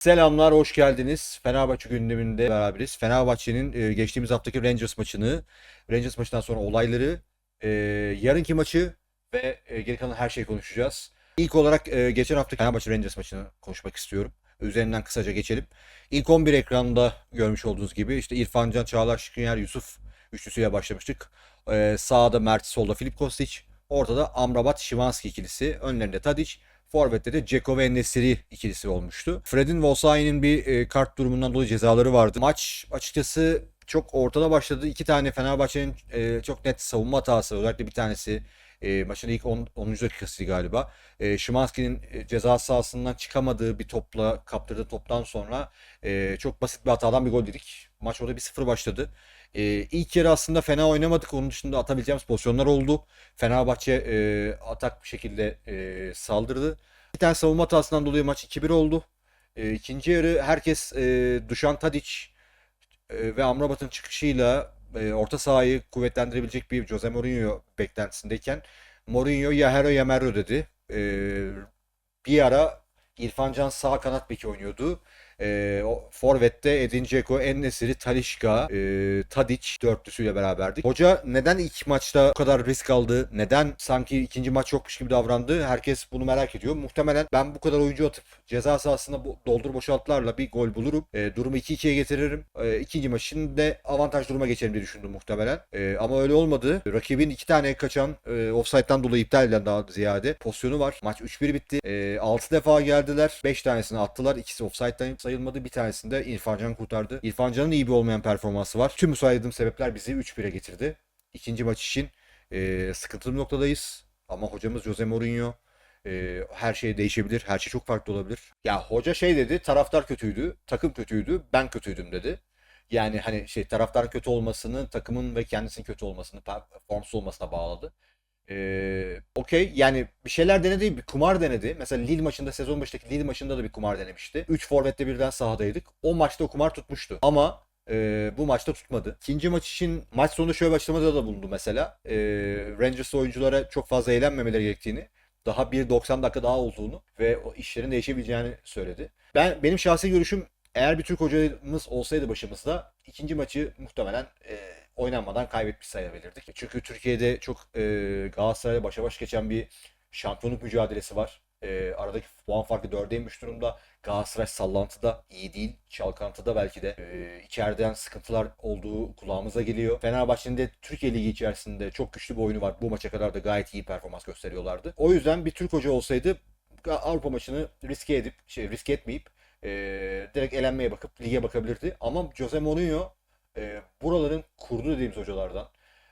Selamlar, hoş geldiniz. Fenerbahçe gündeminde beraberiz. Fenerbahçe'nin e, geçtiğimiz haftaki Rangers maçını, Rangers maçından sonra olayları, e, yarınki maçı ve e, geri kalan her şeyi konuşacağız. İlk olarak geçen haftaki Fenerbahçe Rangers maçını konuşmak istiyorum. Üzerinden kısaca geçelim. İlk 11 ekranda görmüş olduğunuz gibi işte İrfan Can, Çağlar Şikrinyar, Yusuf üçlüsüyle başlamıştık. Sağda Mert, solda Filip Kostic, ortada Amrabat, Şimanski ikilisi, önlerinde Tadic, Forvet'te de Ceko ve Nesiri ikilisi olmuştu. Fred'in ve Osayi'nin bir e, kart durumundan dolayı cezaları vardı. Maç açıkçası çok ortada başladı. İki tane Fenerbahçe'nin e, çok net savunma hatası. Özellikle bir tanesi e, maçın ilk 10. 10. dakikasıydı galiba. E, Szymanski'nin e, ceza sahasından çıkamadığı bir topla kaptırdığı toptan sonra e, çok basit bir hatadan bir gol dedik. Maç orada 1-0 başladı. E, ilk yarı aslında fena oynamadık. Onun dışında atabileceğimiz pozisyonlar oldu. Fenerbahçe e, atak bir şekilde e, saldırdı. Bir tane savunma hatasından dolayı maç 2-1 oldu. E, ikinci yarı herkes e, Dušan Tadić e, ve Amrabat'ın çıkışıyla e, orta sahayı kuvvetlendirebilecek bir Jose Mourinho beklentisindeyken Mourinho ya hero ya dedi. E, bir ara İrfan Can sağ kanat beki oynuyordu. E, o Forvet'te Edin Dzeko, En-Nesyri, Talisca, e, Tadic dörtlüsüyle beraberdik. Hoca neden ilk maçta bu kadar risk aldı? Neden sanki ikinci maç yokmuş gibi davrandı? Herkes bunu merak ediyor. Muhtemelen ben bu kadar oyuncu atıp ceza sahasına doldur boşaltlarla bir gol bulurum. E, durumu 2-2'ye getiririm. E, ikinci maçın da avantaj duruma geçerim diye düşündüm muhtemelen. E, ama öyle olmadı. Rakibin iki tane kaçan e, offside'dan dolayı iptal edilen daha ziyade pozisyonu var. Maç 3-1 bitti. E, 6 defa geldiler. 5 tanesini attılar. İkisi offside'dan sayılmadı. Bir tanesini de İrfan Can kurtardı. İrfan Can'ın iyi bir olmayan performansı var. Tüm saydığım sebepler bizi 3-1'e getirdi. İkinci maç için e, sıkıntılı noktadayız. Ama hocamız Jose Mourinho e, her şey değişebilir. Her şey çok farklı olabilir. Ya hoca şey dedi. Taraftar kötüydü. Takım kötüydü. Ben kötüydüm dedi. Yani hani şey taraftar kötü olmasını takımın ve kendisinin kötü olmasını formsuz olmasına bağladı. Ee, Okey yani bir şeyler denedi, bir kumar denedi. Mesela Lille maçında sezon başındaki Lille maçında da bir kumar denemişti. 3 forvetle birden sahadaydık. O maçta o kumar tutmuştu. Ama e, bu maçta tutmadı. İkinci maç için maç sonunda şöyle bir da bulundu mesela. E, Rangers oyunculara çok fazla eğlenmemeleri gerektiğini, daha bir 90 dakika daha olduğunu ve o işlerin değişebileceğini söyledi. Ben benim şahsi görüşüm eğer bir Türk hocamız olsaydı başımızda ikinci maçı muhtemelen e, oynanmadan kaybetmiş sayabilirdik. Çünkü Türkiye'de çok e, Galatasaray'la başa baş geçen bir şampiyonluk mücadelesi var. E, aradaki puan farkı dörde inmiş durumda. Galatasaray sallantıda iyi değil. Çalkantıda belki de e, içeriden sıkıntılar olduğu kulağımıza geliyor. Fenerbahçe'nin de Türkiye Ligi içerisinde çok güçlü bir oyunu var. Bu maça kadar da gayet iyi performans gösteriyorlardı. O yüzden bir Türk hoca olsaydı Avrupa maçını riske edip şey riske etmeyip e, direkt elenmeye bakıp lige bakabilirdi. Ama Jose Mourinho e, buraların kurdu dediğimiz hocalardan.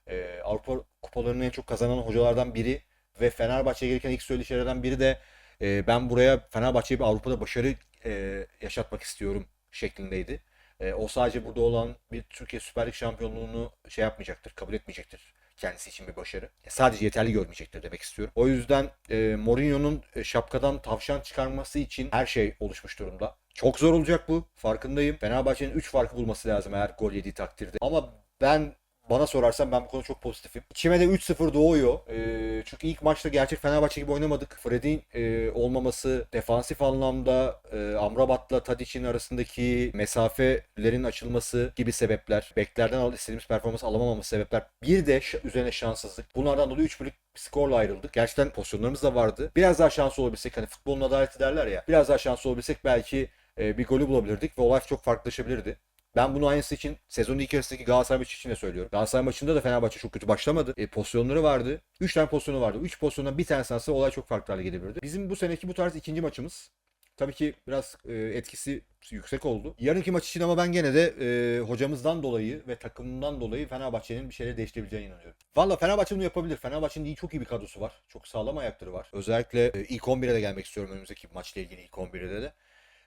E, Avrupa kupalarını en çok kazanan hocalardan biri ve Fenerbahçe'ye gereken ilk söylediği şeylerden biri de e, ben buraya Fenerbahçe'ye bir Avrupa'da başarı e, yaşatmak istiyorum şeklindeydi. E, o sadece burada olan bir Türkiye Süper Lig şampiyonluğunu şey yapmayacaktır, kabul etmeyecektir kendisi için bir başarı. Sadece yeterli görmeyecektir demek istiyorum. O yüzden e, Mourinho'nun şapkadan tavşan çıkarması için her şey oluşmuş durumda. Çok zor olacak bu. Farkındayım. Fenerbahçe'nin 3 farkı bulması lazım eğer gol yediği takdirde. Ama ben bana sorarsan ben bu konuda çok pozitifim. İçime de 3-0 doğuyor. E, çünkü ilk maçta gerçek Fenerbahçe gibi oynamadık. Fred'in e, olmaması, defansif anlamda e, Amrabat'la Tadic'in arasındaki mesafelerin açılması gibi sebepler. Beklerden al istediğimiz performans alamamamız sebepler. Bir de üzerine şanssızlık. Bunlardan dolayı 3 birlik bir skorla ayrıldık. Gerçekten pozisyonlarımız da vardı. Biraz daha şanslı olabilsek hani futbolun adaleti derler ya. Biraz daha şanslı olabilsek belki e, bir golü bulabilirdik ve olay çok farklılaşabilirdi. Ben bunu aynısı için sezonun ilk yarısındaki Galatasaray maçı için de söylüyorum. Galatasaray maçında da Fenerbahçe çok kötü başlamadı. E, pozisyonları vardı. 3 tane pozisyonu vardı. 3 pozisyondan bir tanesi alsa olay çok farklı hale gelebilirdi. Bizim bu seneki bu tarz ikinci maçımız. Tabii ki biraz e, etkisi yüksek oldu. Yarınki maç için ama ben gene de e, hocamızdan dolayı ve takımından dolayı Fenerbahçe'nin bir şeyler değiştirebileceğine inanıyorum. Valla Fenerbahçe bunu yapabilir. Fenerbahçe'nin iyi, çok iyi bir kadrosu var. Çok sağlam ayakları var. Özellikle e, ilk 11'e de gelmek istiyorum önümüzdeki maçla ilgili ilk 11'e de.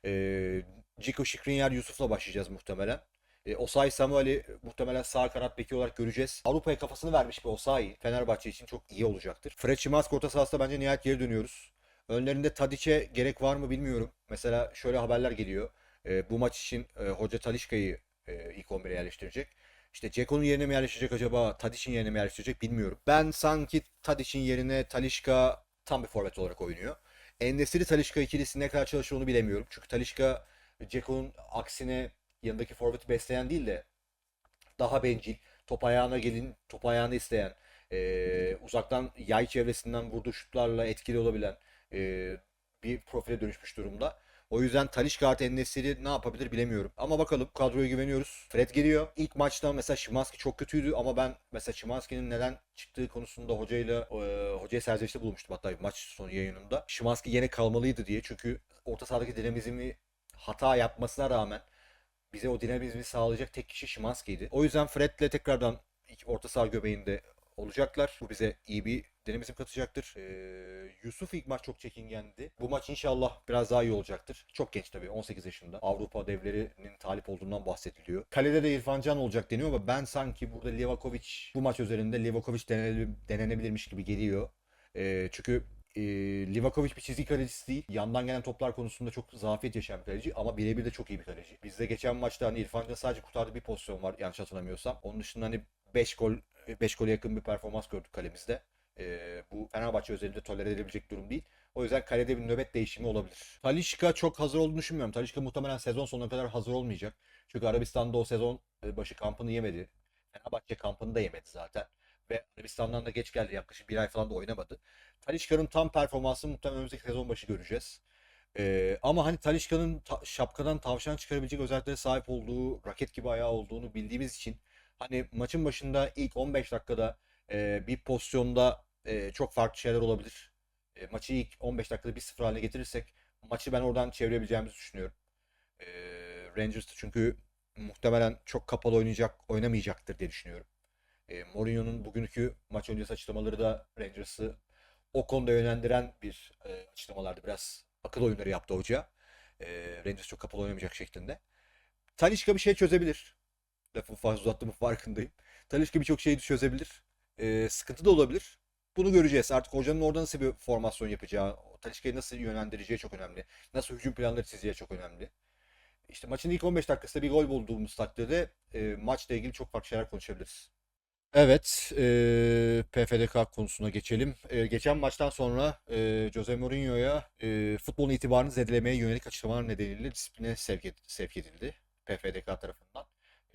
E, Ciko Şikrinyar Yusuf'la başlayacağız muhtemelen. E, Osayi Samuel'i muhtemelen sağ kanat beki olarak göreceğiz. Avrupa'ya kafasını vermiş bir Osayi Fenerbahçe için çok iyi olacaktır. Fred Szymanski orta sahasında bence nihayet geri dönüyoruz. Önlerinde Tadic'e gerek var mı bilmiyorum. Mesela şöyle haberler geliyor. E, bu maç için e, hoca Talisca'yı e, ilk 11'e yerleştirecek. İşte Ceko'nun yerine mi yerleştirecek acaba? Tadic'in yerine mi yerleştirecek bilmiyorum. Ben sanki Tadic'in yerine Talisca tam bir forvet olarak oynuyor. Enesiri Talisca ikilisi ne kadar çalışır onu bilemiyorum. Çünkü Talisca Ceko'nun aksine yanındaki forveti besleyen değil de daha bencil, top ayağına gelin, top ayağını isteyen, e, uzaktan yay çevresinden vurduğu şutlarla etkili olabilen e, bir profile dönüşmüş durumda. O yüzden Talisca artı Enesiri ne yapabilir bilemiyorum. Ama bakalım kadroya güveniyoruz. Fred geliyor. İlk maçta mesela Szymanski çok kötüydü ama ben mesela Szymanski'nin neden çıktığı konusunda hocayla e, hocaya serzenişte bulmuştum hatta maç sonu yayınında. Szymanski yine kalmalıydı diye. Çünkü orta sahadaki dinamizmi hata yapmasına rağmen bize o dinamizmi sağlayacak tek kişi Szymanski'ydi. O yüzden Fred'le tekrardan orta saha göbeğinde olacaklar. Bu bize iyi bir dinamizm katacaktır. Ee, Yusuf ilk maç çok çekingendi. Bu maç inşallah biraz daha iyi olacaktır. Çok genç tabii 18 yaşında. Avrupa devlerinin talip olduğundan bahsediliyor. Kalede de İrfan Can olacak deniyor ama ben sanki burada Livakovic bu maç üzerinde Livakovic denene- denenebilirmiş gibi geliyor. Ee, çünkü e, Livakovic bir çizgi kalecisi değil. Yandan gelen toplar konusunda çok zafiyet yaşayan bir kaleci ama birebir de çok iyi bir kaleci. Bizde geçen maçta hani İrfan sadece kurtardığı bir pozisyon var yanlış hatırlamıyorsam. Onun dışında hani 5 gol 5 gole yakın bir performans gördük kalemizde. Ee, bu Fenerbahçe özelinde tolere edilebilecek durum değil. O yüzden kalede bir nöbet değişimi olabilir. Talişka çok hazır olduğunu düşünmüyorum. Talişka muhtemelen sezon sonuna kadar hazır olmayacak. Çünkü Arabistan'da o sezon e, başı kampını yemedi. Fenerbahçe kampını da yemedi zaten. Ve Arabistan'dan da geç geldi. Yaklaşık bir ay falan da oynamadı. Talişka'nın tam performansını muhtemelen önümüzdeki sezon başı göreceğiz. Ee, ama hani Talişka'nın ta- şapkadan tavşan çıkarabilecek özelliklere sahip olduğu, raket gibi ayağı olduğunu bildiğimiz için hani maçın başında ilk 15 dakikada e, bir pozisyonda e, çok farklı şeyler olabilir. E, maçı ilk 15 dakikada 1-0 haline getirirsek maçı ben oradan çevirebileceğimizi düşünüyorum. E, Rangers çünkü muhtemelen çok kapalı oynayacak, oynamayacaktır diye düşünüyorum. E, Mourinho'nun bugünkü maç öncesi açıklamaları da Rangers'ı o konuda yönlendiren bir e, açıklamalardı. Biraz akıl oyunları yaptı hoca. E, Rangers çok kapalı oynamayacak şeklinde. Talisca bir şey çözebilir. Lafı fazla uzattığımın farkındayım. Talisca birçok şeyi çözebilir. E, sıkıntı da olabilir. Bunu göreceğiz. Artık hocanın orada nasıl bir formasyon yapacağı, Talisca'yı nasıl yönlendireceği çok önemli. Nasıl hücum planları çizeceği çok önemli. İşte maçın ilk 15 dakikasında bir gol bulduğumuz takdirde e, maçla ilgili çok farklı şeyler konuşabiliriz. Evet, e, PFDK konusuna geçelim. E, geçen maçtan sonra e, Jose Mourinho'ya e, futbolun itibarını zedelemeye yönelik açıklamalar nedeniyle disipline sevk, ed- sevk edildi PFDK tarafından.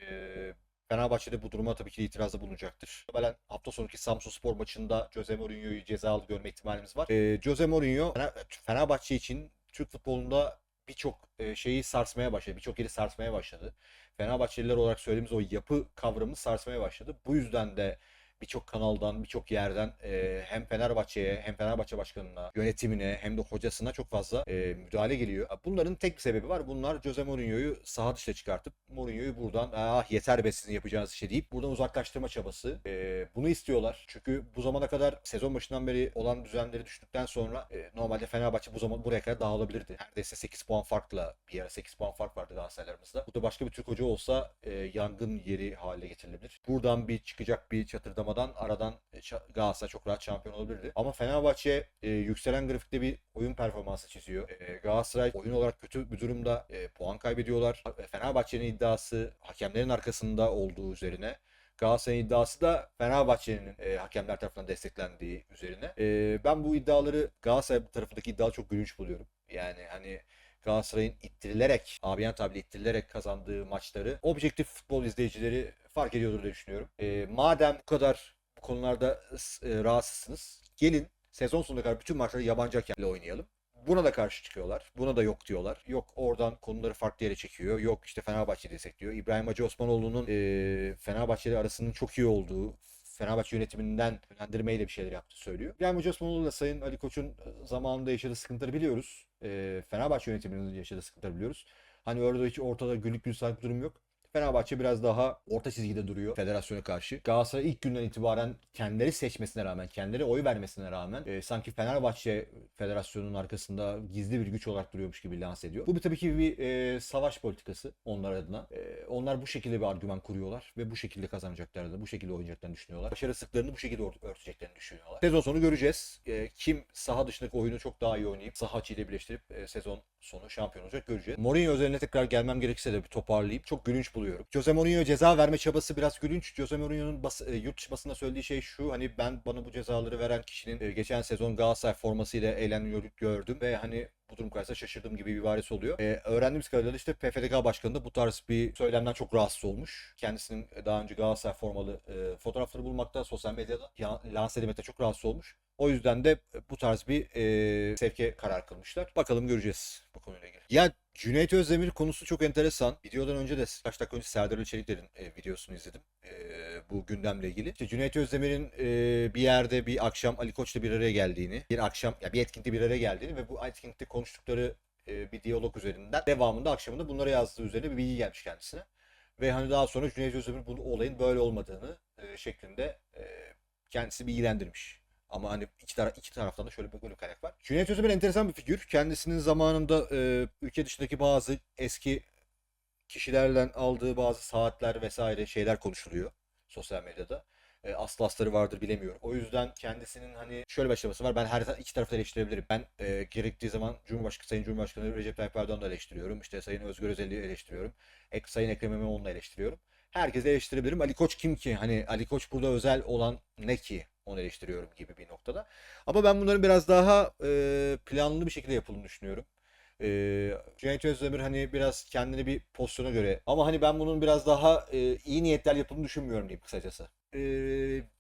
E, Fenerbahçe'de bu duruma tabii ki itirazda bulunacaktır. Muhtemelen hafta sonraki Samsunspor maçında Jose Mourinho'yu cezalı görme ihtimalimiz var. E, Jose Mourinho Fener- Fenerbahçe için Türk futbolunda birçok şeyi sarsmaya başladı. Birçok yeri sarsmaya başladı. Fenerbahçeliler olarak söylediğimiz o yapı kavramını sarsmaya başladı. Bu yüzden de birçok kanaldan, birçok yerden e, hem Fenerbahçe'ye hem Fenerbahçe başkanına, yönetimine hem de hocasına çok fazla e, müdahale geliyor. Bunların tek bir sebebi var. Bunlar Jose Mourinho'yu saha dışına çıkartıp Mourinho'yu buradan ah yeter be sizin yapacağınız şey deyip buradan uzaklaştırma çabası. E, bunu istiyorlar. Çünkü bu zamana kadar sezon başından beri olan düzenleri düştükten sonra e, normalde Fenerbahçe bu zaman buraya kadar dağılabilirdi. Neredeyse 8 puan farkla bir ara 8 puan fark vardı Galatasaraylarımızda. Bu da başka bir Türk hoca olsa e, yangın yeri haline getirilebilir. Buradan bir çıkacak bir çatırdamadan aradan e, Galatasaray çok rahat şampiyon olabilirdi. Ama Fenerbahçe e, yükselen grafikte bir oyun performansı çiziyor. E, Galatasaray oyun olarak kötü bir durumda e, puan kaybediyorlar. E, Fenerbahçe'nin iddiası hakemlerin arkasında olduğu üzerine. Galatasaray'ın iddiası da Fenerbahçe'nin e, hakemler tarafından desteklendiği üzerine. E, ben bu iddiaları Galatasaray tarafındaki iddiaları çok gülünç buluyorum. Yani hani Galatasaray'ın ittirilerek, abiyen tabiri ittirilerek kazandığı maçları objektif futbol izleyicileri fark ediyordur diye düşünüyorum. E, madem bu kadar bu konularda e, rahatsızsınız, gelin sezon sonuna kadar bütün maçları yabancı hakemle oynayalım. Buna da karşı çıkıyorlar. Buna da yok diyorlar. Yok oradan konuları farklı yere çekiyor. Yok işte Fenerbahçe destekliyor. İbrahim Hacı Osmanoğlu'nun e, Fenerbahçeli arasının çok iyi olduğu, Fenerbahçe yönetiminden yönlendirmeyle bir şeyler yaptığı söylüyor. İbrahim Hacı Osmanoğlu ile Sayın Ali Koç'un zamanında yaşadığı sıkıntıları biliyoruz. E, Fenerbahçe yönetiminin yaşadığı sıkıntıları biliyoruz. Hani orada hiç ortada günlük gülistanlık bir durum yok. Fenerbahçe biraz daha orta çizgide duruyor federasyona karşı. Galatasaray ilk günden itibaren kendileri seçmesine rağmen, kendileri oy vermesine rağmen e, sanki Fenerbahçe federasyonunun arkasında gizli bir güç olarak duruyormuş gibi lanse ediyor. Bu bir tabii ki bir e, savaş politikası onlar adına. E, onlar bu şekilde bir argüman kuruyorlar ve bu şekilde kazanacaklarını, bu şekilde oynayacaklarını düşünüyorlar. Başarısızlıklarını bu şekilde ört- örteceklerini düşünüyorlar. Sezon sonu göreceğiz. E, kim saha dışındaki oyunu çok daha iyi oynayıp saha içiyle birleştirip e, sezon sonu şampiyon olacak göreceğiz. Mourinho özeline tekrar gelmem gerekirse de bir toparlayayım. Çok gülünç buluyorum buluyorum. Jose Mourinho ceza verme çabası biraz gülünç. Jose Mourinho'nun bas, e, yurt dışı söylediği şey şu hani ben bana bu cezaları veren kişinin e, geçen sezon Galatasaray formasıyla eğleniyor gördüm ve hani bu durum karşısında şaşırdım gibi bir ibaresi oluyor. Ee, öğrendiğimiz kadarıyla da işte PFDK Başkanı da bu tarz bir söylemden çok rahatsız olmuş. Kendisinin daha önce Galatasaray formalı e, fotoğrafları bulmakta, sosyal medyada ya- lanse edilmekte çok rahatsız olmuş. O yüzden de bu tarz bir e, sevke karar kılmışlar. Bakalım göreceğiz bu konuyla ilgili. Ya Cüneyt Özdemir konusu çok enteresan. Videodan önce de kaç dakika önce Serdar Çelikler'in e, videosunu izledim. E, bu gündemle ilgili. İşte Cüneyt Özdemir'in e, bir yerde bir akşam Ali Koç'la bir araya geldiğini, bir akşam ya bir etkinlikte bir araya geldiğini ve bu etkinlikte konuştukları e, bir diyalog üzerinden devamında akşamında bunları yazdığı üzerine bir bilgi gelmiş kendisine. Ve hani daha sonra Cüneyt Özdemir bu olayın böyle olmadığını e, şeklinde e, kendisi bilgilendirmiş. Ama hani iki, tara iki taraftan da şöyle bir bir kaynak var. Cüneyt Özdemir enteresan bir figür. Kendisinin zamanında e, ülke dışındaki bazı eski kişilerle aldığı bazı saatler vesaire şeyler konuşuluyor sosyal medyada. E, aslı astarı vardır bilemiyorum. O yüzden kendisinin hani şöyle bir açıklaması var. Ben her iki tarafı da eleştirebilirim. Ben e, gerektiği zaman Cumhurbaşkanı, Sayın Cumhurbaşkanı Recep Tayyip Erdoğan'ı da eleştiriyorum. İşte Sayın Özgür Özel'i eleştiriyorum. Ek, Sayın Ekrem İmamoğlu'nu eleştiriyorum. Herkesi eleştirebilirim. Ali Koç kim ki? Hani Ali Koç burada özel olan ne ki? Onu eleştiriyorum gibi bir noktada. Ama ben bunların biraz daha e, planlı bir şekilde yapıldığını düşünüyorum. Ee, Cüneyt Özdemir hani biraz kendini bir pozisyona göre ama hani ben bunun biraz daha e, iyi niyetler yapıldığını düşünmüyorum diyeyim kısacası.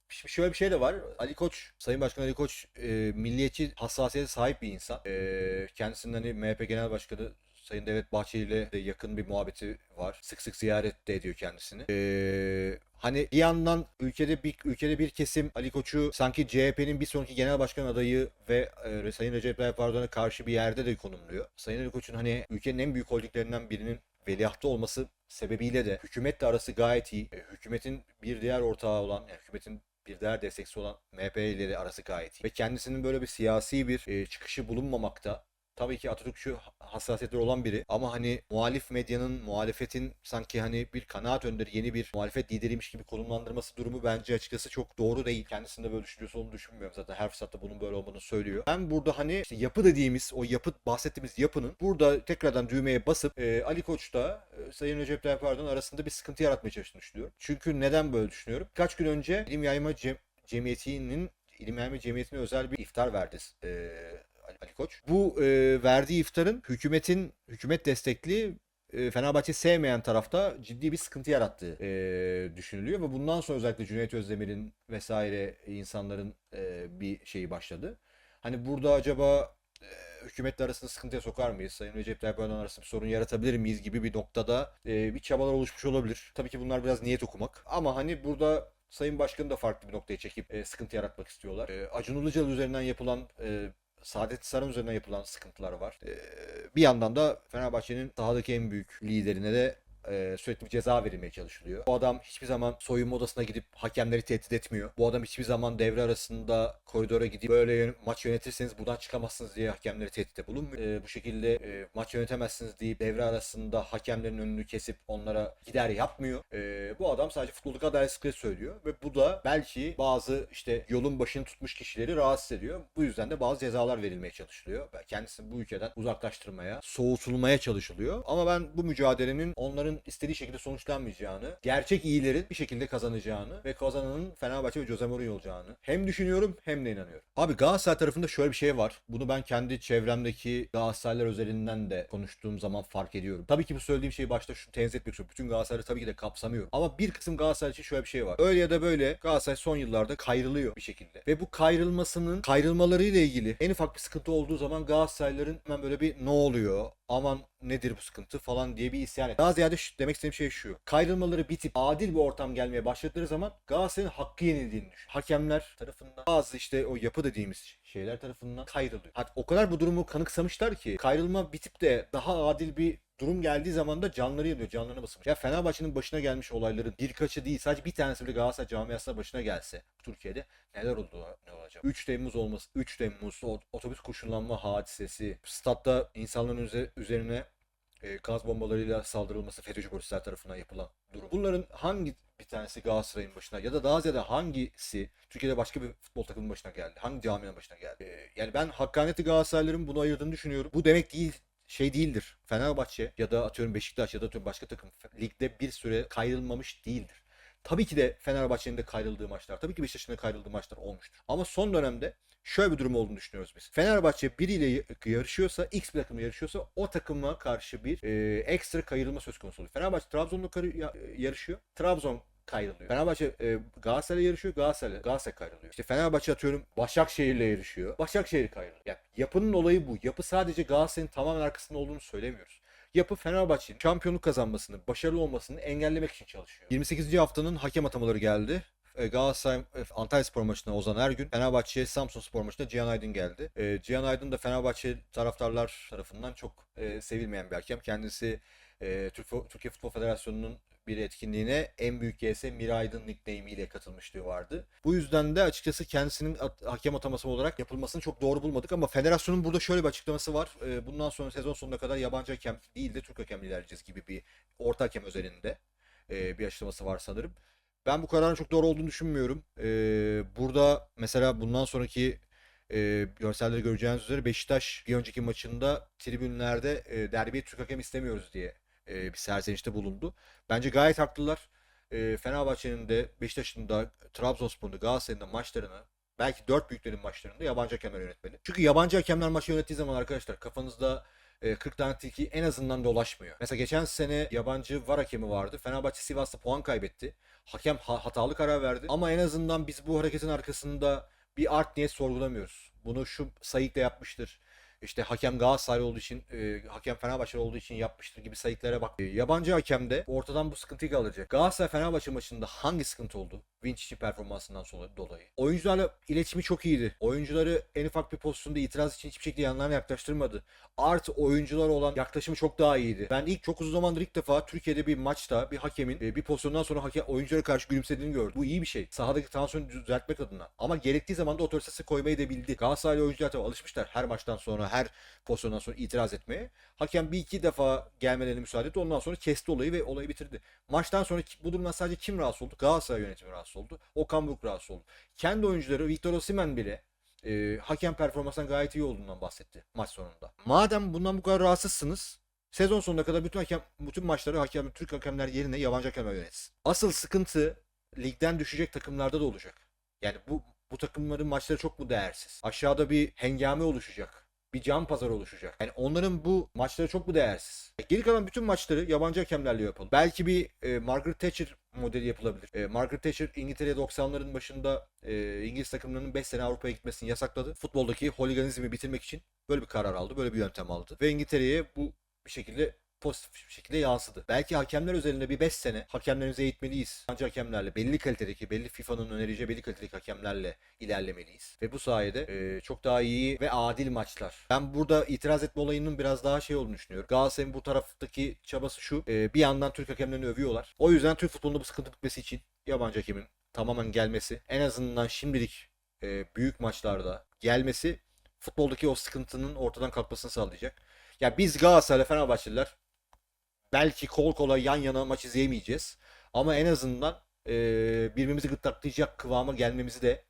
Şimdi şöyle bir şey de var. Ali Koç, Sayın Başkan Ali Koç e, milliyetçi hassasiyete sahip bir insan. Ee, kendisinin hani MHP Genel Başkanı Sayın Devlet Bahçeli ile de yakın bir muhabbeti var. Sık sık ziyaret de ediyor kendisini. Ee, hani bir yandan ülkede bir ülkede bir kesim Ali Koç'u sanki CHP'nin bir sonraki genel başkan adayı ve e, Sayın Recep Tayyip Erdoğan'a karşı bir yerde de konumluyor. Sayın Ali Koç'un hani ülkenin en büyük holdinglerinden birinin veliahtı olması sebebiyle de hükümetle arası gayet iyi. E, hükümetin bir diğer ortağı olan, yani hükümetin bir diğer destekçisi olan MHP ile de arası gayet iyi. Ve kendisinin böyle bir siyasi bir e, çıkışı bulunmamakta tabii ki Atatürkçü hassasiyetleri olan biri ama hani muhalif medyanın, muhalefetin sanki hani bir kanaat önderi, yeni bir muhalefet lideriymiş gibi konumlandırması durumu bence açıkçası çok doğru değil. Kendisinde böyle düşünüyorsa onu düşünmüyorum zaten. Her fırsatta bunun böyle olmadığını söylüyor. Ben burada hani işte yapı dediğimiz, o yapı bahsettiğimiz yapının burada tekrardan düğmeye basıp e, Ali Koç'ta e, Sayın Recep Tayyip Erdoğan arasında bir sıkıntı yaratmaya çalıştığını düşünüyorum. Çünkü neden böyle düşünüyorum? Birkaç gün önce İlim Yayma Cem- Cemiyeti'nin İlim Yayma Cemiyeti'ne özel bir iftar verdi. E, Ali Koç. Bu e, verdiği iftarın hükümetin hükümet destekli e, Fenerbahçe sevmeyen tarafta ciddi bir sıkıntı yarattığı e, düşünülüyor ve bundan sonra özellikle Cüneyt Özdemir'in vesaire insanların e, bir şeyi başladı. Hani burada acaba e, hükümetle arasında sıkıntıya sokar mıyız? Sayın Recep Tayyip Erdoğan arasında bir sorun yaratabilir miyiz gibi bir noktada e, bir çabalar oluşmuş olabilir. Tabii ki bunlar biraz niyet okumak. Ama hani burada Sayın Başkanı da farklı bir noktaya çekip e, sıkıntı yaratmak istiyorlar. E, Acun Ilıcalı üzerinden yapılan e, Saadet Saran üzerinden yapılan sıkıntılar var. Ee, bir yandan da Fenerbahçe'nin sahadaki en büyük liderine de e, sürekli bir ceza verilmeye çalışılıyor. Bu adam hiçbir zaman soyunma odasına gidip hakemleri tehdit etmiyor. Bu adam hiçbir zaman devre arasında koridora gidip böyle maç yönetirseniz buradan çıkamazsınız diye hakemleri tehditte bulunmuyor. E, bu şekilde e, maç yönetemezsiniz deyip devre arasında hakemlerin önünü kesip onlara gider yapmıyor. E, bu adam sadece futboldaki adaletsizlikleri söylüyor ve bu da belki bazı işte yolun başını tutmuş kişileri rahatsız ediyor. Bu yüzden de bazı cezalar verilmeye çalışılıyor. Kendisini bu ülkeden uzaklaştırmaya, soğutulmaya çalışılıyor. Ama ben bu mücadelenin onların istediği şekilde sonuçlanmayacağını, gerçek iyilerin bir şekilde kazanacağını ve kazananın Fenerbahçe ve Jose Mourinho olacağını hem düşünüyorum hem de inanıyorum. Abi Galatasaray tarafında şöyle bir şey var. Bunu ben kendi çevremdeki Galatasaraylılar özelinden de konuştuğum zaman fark ediyorum. Tabii ki bu söylediğim şeyi başta şu tenzih etmek istiyorum. Bütün Galatasaray'ı tabii ki de kapsamıyorum. Ama bir kısım Galatasaray için şöyle bir şey var. Öyle ya da böyle Galatasaray son yıllarda kayrılıyor bir şekilde. Ve bu kayrılmasının kayrılmalarıyla ilgili en ufak bir sıkıntı olduğu zaman Galatasaraylıların hemen böyle bir ne oluyor? Aman nedir bu sıkıntı falan diye bir isyan et. Daha ziyade şu, demek istediğim şey şu. Kayrılmaları bitip adil bir ortam gelmeye başladıkları zaman Galatasaray'ın hakkı yenildiğini düşün. Hakemler tarafından bazı işte o yapı dediğimiz şeyler tarafından kayrılıyor. Hatta o kadar bu durumu kanıksamışlar ki kayrılma bitip de daha adil bir durum geldiği zaman da canları yanıyor, canlarına basılmış. Ya Fenerbahçe'nin başına gelmiş olayların birkaçı değil, sadece bir tanesi bile Galatasaray camiasına başına gelse Türkiye'de neler oldu ne olacak? 3 Temmuz olması, 3 Temmuz otobüs kurşunlanma hadisesi, statta insanların üze- üzerine e, gaz bombalarıyla saldırılması FETÖ'cü polisler tarafından yapılan durum. Bunların hangi bir tanesi Galatasaray'ın başına ya da daha ziyade hangisi Türkiye'de başka bir futbol takımının başına geldi? Hangi camianın başına geldi? E, yani ben hakkaniyetli Galatasaraylıların bunu ayırdığını düşünüyorum. Bu demek değil şey değildir. Fenerbahçe ya da atıyorum Beşiktaş ya da atıyorum başka takım ligde bir süre kayrılmamış değildir. Tabii ki de Fenerbahçe'nin de kayrıldığı maçlar, tabii ki Beşiktaş'ın da kayrıldığı maçlar olmuştur. Ama son dönemde şöyle bir durum olduğunu düşünüyoruz biz. Fenerbahçe biriyle yarışıyorsa, X bir takımla yarışıyorsa o takıma karşı bir e, ekstra kayrılma söz konusu oluyor. Fenerbahçe Trabzon'la yarışıyor. Trabzon kayrılıyor. Fenerbahçe e, Galatasaray'la yarışıyor. Galatasaray, Galatasaray kayrılıyor. İşte Fenerbahçe atıyorum Başakşehir'le yarışıyor. Başakşehir kayrılıyor. Yani yapının olayı bu. Yapı sadece Galatasaray'ın tamamen arkasında olduğunu söylemiyoruz. Yapı Fenerbahçe'nin şampiyonluk kazanmasını, başarılı olmasını engellemek için çalışıyor. 28. haftanın hakem atamaları geldi. E, Galatasaray e, Antalya Spor maçına Ozan Ergün, Fenerbahçe Samsun Spor maçına Cihan Aydın geldi. E, Cihan Aydın da Fenerbahçe taraftarlar tarafından çok e, sevilmeyen bir hakem. Kendisi e, Türk, Türkiye Futbol Federasyonu'nun bir etkinliğine en büyük GS Miraydın nickname ile katılmışlığı vardı. Bu yüzden de açıkçası kendisinin hakem ataması olarak yapılmasını çok doğru bulmadık ama federasyonun burada şöyle bir açıklaması var. E, bundan sonra sezon sonuna kadar yabancı hakem değil de Türk hakem ilerleyeceğiz gibi bir orta hakem özelinde e, bir açıklaması var sanırım. Ben bu kararın çok doğru olduğunu düşünmüyorum. E, burada mesela bundan sonraki e, görselleri göreceğiniz üzere Beşiktaş bir önceki maçında tribünlerde e, derbiye Türk hakem istemiyoruz diye e, bir serzenişte bulundu. Bence gayet haklılar. E, Fenerbahçe'nin de Beşiktaş'ın da Trabzonspor'un da Galatasaray'ın da maçlarını belki dört büyüklerin maçlarında yabancı hakemler yönetmeli. Çünkü yabancı hakemler maçı yönettiği zaman arkadaşlar kafanızda e, 40 tane tilki en azından dolaşmıyor. Mesela geçen sene yabancı var hakemi vardı. Fenerbahçe Sivas'ta puan kaybetti. Hakem ha- hatalı karar verdi. Ama en azından biz bu hareketin arkasında bir art niyet sorgulamıyoruz. Bunu şu sayıkla yapmıştır. İşte hakem Galatasaray olduğu için, e, hakem Fenerbahçe olduğu için yapmıştır gibi sayıklara bak. E, yabancı hakem de ortadan bu sıkıntıyı kaldıracak. Galatasaray Fenerbahçe maçında hangi sıkıntı oldu? Vinçic'in performansından dolayı. Oyuncularla iletişimi çok iyiydi. Oyuncuları en ufak bir pozisyonda itiraz için hiçbir şekilde yanlarına yaklaştırmadı. Artı oyuncular olan yaklaşımı çok daha iyiydi. Ben ilk çok uzun zamandır ilk defa Türkiye'de bir maçta bir hakemin e, bir pozisyondan sonra hakem oyunculara karşı gülümsediğini gördüm. Bu iyi bir şey. Sahadaki tansiyonu düzeltmek adına. Ama gerektiği zaman da otoritesi koymayı da bildi. Galatasaraylı oyuncular tabii alışmışlar her maçtan sonra her pozisyondan sonra itiraz etmeye. Hakem bir iki defa gelmelerine müsaade etti. Ondan sonra kesti olayı ve olayı bitirdi. Maçtan sonra bu durumdan sadece kim rahatsız oldu? Galatasaray yönetimi rahatsız oldu. Okan Buruk rahatsız oldu. Kendi oyuncuları Victor Osimhen bile e, hakem performansından gayet iyi olduğundan bahsetti maç sonunda. Madem bundan bu kadar rahatsızsınız sezon sonuna kadar bütün hakem bütün maçları hakem Türk hakemler yerine yabancı hakemler yönetsin. Asıl sıkıntı ligden düşecek takımlarda da olacak. Yani bu bu takımların maçları çok mu değersiz? Aşağıda bir hengame oluşacak. Bir can pazarı oluşacak. Yani onların bu maçları çok mu değersiz? Geri kalan bütün maçları yabancı hakemlerle yapalım. Belki bir e, Margaret Thatcher modeli yapılabilir. E, Margaret Thatcher İngiltere'ye 90'ların başında e, İngiliz takımlarının 5 sene Avrupa'ya gitmesini yasakladı. Futboldaki holiganizmi bitirmek için böyle bir karar aldı. Böyle bir yöntem aldı. Ve İngiltere'ye bu bir şekilde pozitif bir şekilde yansıdı. Belki hakemler özelinde bir 5 sene hakemlerimizi eğitmeliyiz. Yabancı hakemlerle, belli kalitedeki, belli FIFA'nın önereceği belli kalitedeki hakemlerle ilerlemeliyiz. Ve bu sayede e, çok daha iyi ve adil maçlar. Ben burada itiraz etme olayının biraz daha şey olduğunu düşünüyorum. Galatasaray'ın bu taraftaki çabası şu. e, bir yandan Türk hakemlerini övüyorlar. O yüzden Türk futbolunda bu sıkıntı bitmesi için yabancı hakemin tamamen gelmesi, en azından şimdilik e, büyük maçlarda gelmesi futboldaki o sıkıntının ortadan kalkmasını sağlayacak. Ya biz Galatasaray Fenerbahçeliler belki kol kola yan yana maç izleyemeyeceğiz. Ama en azından e, birbirimizi gırtlaklayacak kıvama gelmemizi de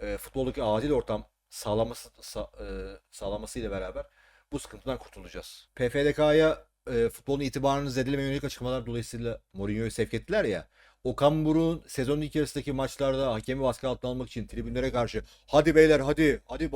e, futboldaki adil ortam sağlaması sa, e, sağlamasıyla beraber bu sıkıntıdan kurtulacağız. PFDK'ya e, futbolun itibarını zedeleme yönelik açıklamalar dolayısıyla Mourinho'yu sevk ettiler ya. Okan Buruk'un sezonun ilk yarısındaki maçlarda hakemi baskı altına almak için tribünlere karşı hadi beyler hadi hadi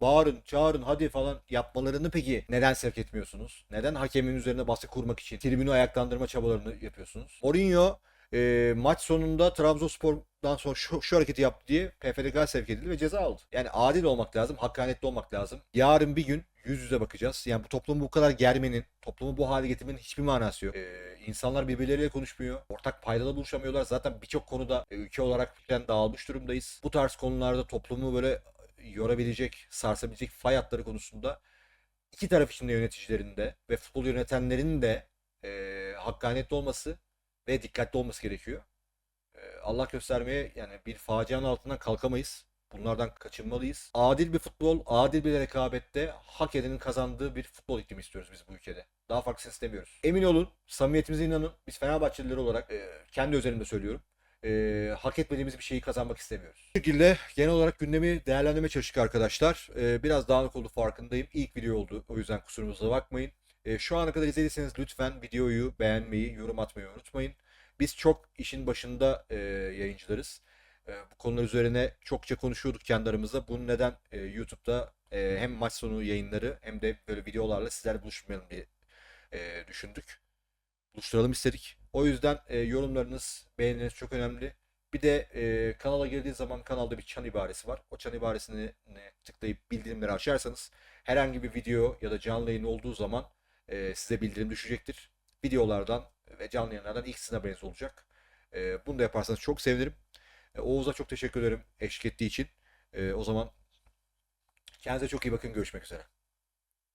bağırın çağırın hadi falan yapmalarını peki neden sevk etmiyorsunuz? Neden hakemin üzerine baskı kurmak için tribünü ayaklandırma çabalarını yapıyorsunuz? Mourinho e, maç sonunda Trabzonspor'dan sonra şu, şu hareketi yaptı diye PFDK sevk edildi ve ceza aldı. Yani adil olmak lazım, hakkaniyetli olmak lazım. Yarın bir gün yüz yüze bakacağız. Yani bu toplumu bu kadar germenin, toplumu bu hale getirmenin hiçbir manası yok. Ee, insanlar birbirleriyle konuşmuyor. Ortak paydada buluşamıyorlar. Zaten birçok konuda e, ülke olarak fikren dağılmış durumdayız. Bu tarz konularda toplumu böyle yorabilecek, sarsabilecek fay hatları konusunda iki taraf içinde yöneticilerin de ve futbol yönetenlerin de e, hakkaniyetli olması ve dikkatli olması gerekiyor. E, Allah göstermeye yani bir facianın altından kalkamayız. Bunlardan kaçınmalıyız. Adil bir futbol, adil bir rekabette hak edenin kazandığı bir futbol iklimi istiyoruz biz bu ülkede. Daha farklısını istemiyoruz. Emin olun, samimiyetimize inanın. Biz Fenerbahçeliler olarak e, kendi özelimde söylüyorum. E, hak etmediğimiz bir şeyi kazanmak istemiyoruz. Bu şekilde genel olarak gündemi değerlendirmeye çalıştık arkadaşlar. E, biraz dağınık oldu farkındayım. İlk video oldu. O yüzden kusurumuza bakmayın. E, şu ana kadar izlediyseniz lütfen videoyu beğenmeyi, yorum atmayı unutmayın. Biz çok işin başında e, yayıncılarız. E, bu konular üzerine çokça konuşuyorduk kendi aramızda. Bunu neden e, YouTube'da e, hem maç sonu yayınları hem de böyle videolarla sizlerle buluşmayalım diye e, düşündük. Buluşturalım istedik. O yüzden e, yorumlarınız, beğenileriniz çok önemli. Bir de e, kanala girdiği zaman kanalda bir çan ibaresi var. O çan ibaresini tıklayıp bildirimleri açarsanız herhangi bir video ya da canlı yayın olduğu zaman e, size bildirim düşecektir. Videolardan ve canlı yayınlardan ilk sizin haberiniz olacak. E, bunu da yaparsanız çok sevinirim. E, Oğuz'a çok teşekkür ederim eşlik ettiği için. E, o zaman kendinize çok iyi bakın. Görüşmek üzere.